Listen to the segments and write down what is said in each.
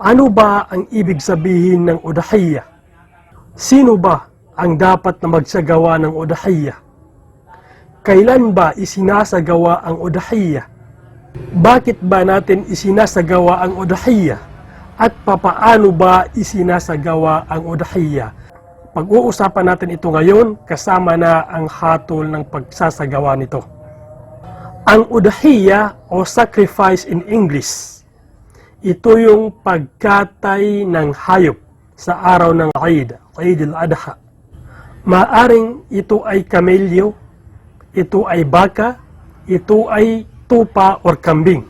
Ano ba ang ibig sabihin ng udahiyya? Sino ba ang dapat na magsagawa ng udahiyya? Kailan ba isinasagawa ang udahiyya? Bakit ba natin isinasagawa ang udahiyya? At papaano ba isinasagawa ang udahiyya? Pag-uusapan natin ito ngayon kasama na ang hatol ng pagsasagawa nito. Ang udahiyya o sacrifice in English, ito yung pagkatay ng hayop sa araw ng Eid, Eid al-Adha. Maaring ito ay kamelyo, ito ay baka, ito ay tupa or kambing.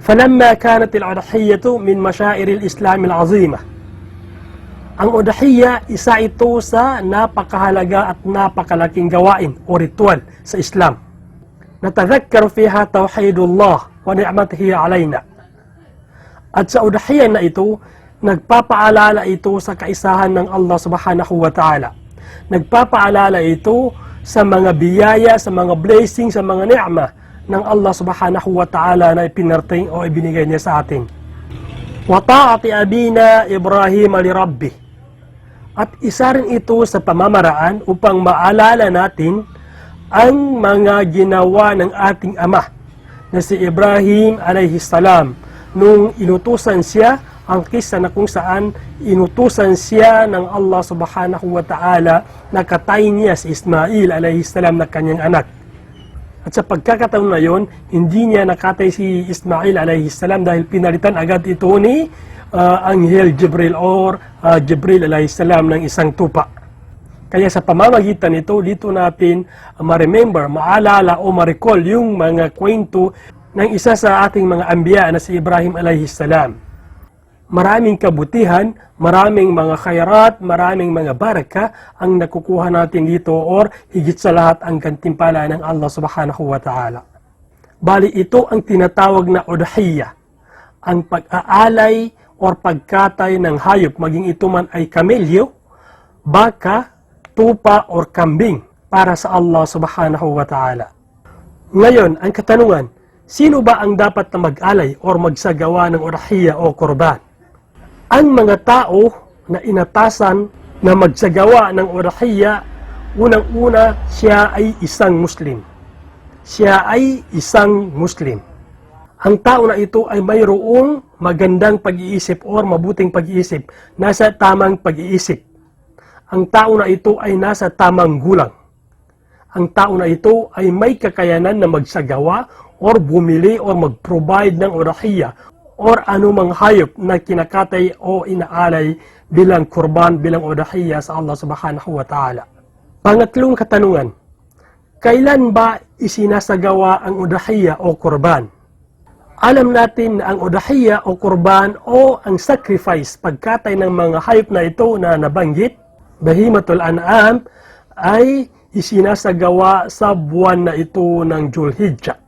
فلما كانت الأضحية من مشاعر الإسلام العظيمة ang udahiyya, isa ito sa napakahalaga at napakalaking gawain o ritual sa Islam. Natadhakkaru fiha tawhidullah wa ni'matihi alayna. At sa udahiyya na ito, nagpapaalala ito sa kaisahan ng Allah subhanahu wa ta'ala. Nagpapaalala ito sa mga biyaya, sa mga blessing, sa mga ni'ma ng Allah subhanahu wa ta'ala na ipinarting o ibinigay niya sa atin. Wa ta'ati abina Ibrahim li Rabbih at isa rin ito sa pamamaraan upang maalala natin ang mga ginawa ng ating ama na si Ibrahim alayhi salam nung inutusan siya ang kisa na kung saan inutusan siya ng Allah subhanahu wa ta'ala na katayin niya si Ismail alayhi salam na kanyang anak. At sa pagkakataon na yon, hindi niya nakatay si Ismail alayhi salam dahil pinalitan agad ito ni uh, Anghel Jibril or uh, Jibril alayhi salam ng isang tupa. Kaya sa pamamagitan nito, dito natin ma-remember, maalala o ma-recall yung mga kwento ng isa sa ating mga ambiya na si Ibrahim alayhi salam. Maraming kabutihan, maraming mga khayrat, maraming mga baraka ang nakukuha natin dito or higit sa lahat ang gantimpala ng Allah subhanahu wa ta'ala. Bali ito ang tinatawag na udhiyya, ang pag-aalay or pagkatay ng hayop, maging ito man ay kamelyo, baka, tupa, or kambing para sa Allah subhanahu wa ta'ala. Ngayon, ang katanungan, sino ba ang dapat na mag-alay or magsagawa ng orahiya o korban? Ang mga tao na inatasan na magsagawa ng orahiya, unang-una siya ay isang Muslim. Siya ay isang Muslim ang tao na ito ay mayroong magandang pag-iisip or mabuting pag-iisip, nasa tamang pag-iisip. Ang tao na ito ay nasa tamang gulang. Ang tao na ito ay may kakayanan na magsagawa or bumili or mag-provide ng orahiya or anumang hayop na kinakatay o inaalay bilang kurban, bilang orahiya sa Allah subhanahu wa ta'ala. Pangatlong katanungan, kailan ba isinasagawa ang udahiya o kurban? alam natin na ang udahiyya o kurban o ang sacrifice, pagkatay ng mga hayop na ito na nabanggit, Bahimatul An'am, ay isinasagawa sa buwan na ito ng Julhijjah.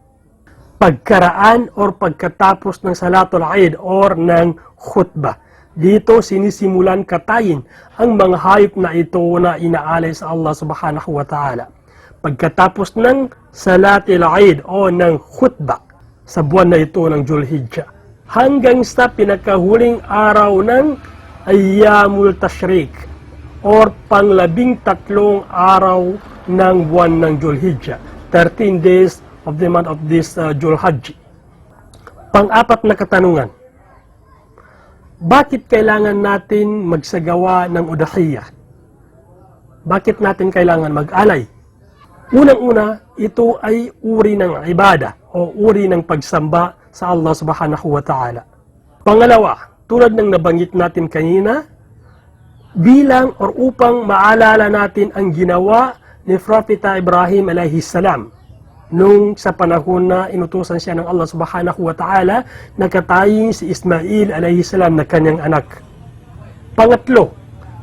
Pagkaraan or pagkatapos ng Salatul Eid or ng khutbah. Dito sinisimulan katayin ang mga hayop na ito na inaalay sa Allah subhanahu wa ta'ala. Pagkatapos ng Salatul Eid o ng khutbah sa buwan na ito ng Julhijjah hanggang sa pinakahuling araw ng Ayyamul Tashrik or panglabing tatlong araw ng buwan ng Julhijjah 13 days of the month of this uh, Julhajj Pang-apat na katanungan Bakit kailangan natin magsagawa ng udahiyah? Bakit natin kailangan mag-alay? Unang-una, ito ay uri ng ibada o uri ng pagsamba sa Allah subhanahu wa ta'ala. Pangalawa, tulad ng nabanggit natin kanina, bilang or upang maalala natin ang ginawa ni Propeta Ibrahim alayhi salam nung sa panahon na inutusan siya ng Allah subhanahu wa ta'ala na katayin si Ismail alayhi salam na kanyang anak. Pangatlo,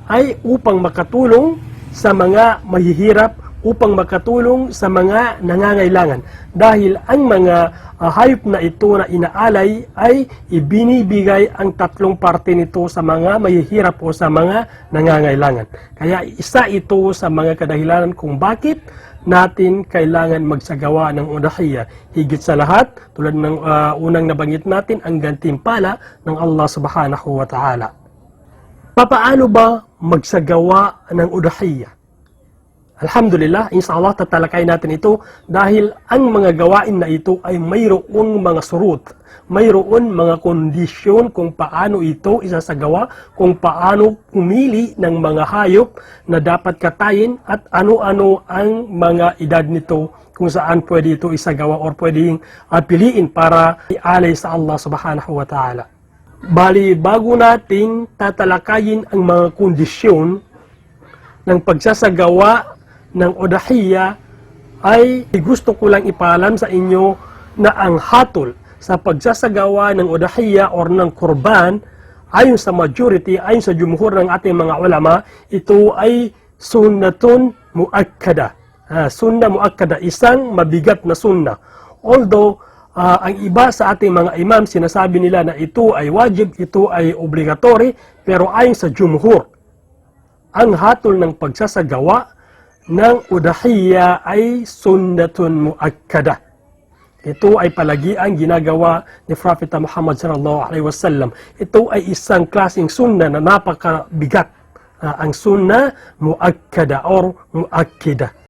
ay upang makatulong sa mga mahihirap upang makatulong sa mga nangangailangan dahil ang mga uh, hayop na ito na inaalay ay ibinibigay ang tatlong parte nito sa mga mahihirap o sa mga nangangailangan. Kaya isa ito sa mga kadahilanan kung bakit natin kailangan magsagawa ng udahiyya. Higit sa lahat, tulad ng ah, unang nabanggit natin, ang gantimpala ng Allah subhanahu wa ta'ala. Papaano ba magsagawa ng udahiyya? Alhamdulillah, inshallah tatalakay natin ito dahil ang mga gawain na ito ay mayroong mga surut, mayroon mga kondisyon kung paano ito isasagawa, kung paano pumili ng mga hayop na dapat katayin at ano-ano ang mga edad nito kung saan pwede ito isagawa or pwedeng uh, piliin para ialay sa Allah subhanahu wa ta'ala. Bali, bago natin tatalakayin ang mga kondisyon ng pagsasagawa ng udahiyya ay gusto ko lang ipalam sa inyo na ang hatol sa pagsasagawa ng udahiyya or ng kurban ayon sa majority, ayon sa jumhur ng ating mga ulama, ito ay sunnatun muakkada. Ah, sunna muakkada, isang mabigat na sunna. Although, ah, ang iba sa ating mga imam, sinasabi nila na ito ay wajib, ito ay obligatory, pero ayon sa jumhur, ang hatol ng pagsasagawa ng udahiyya ay sunnatun muakkada. Ito ay palagi ang ginagawa ni Prophet Muhammad sallallahu alaihi wasallam. Ito ay isang klaseng sunna na napakabigat. Ah, ang sunna muakkada or muakkida.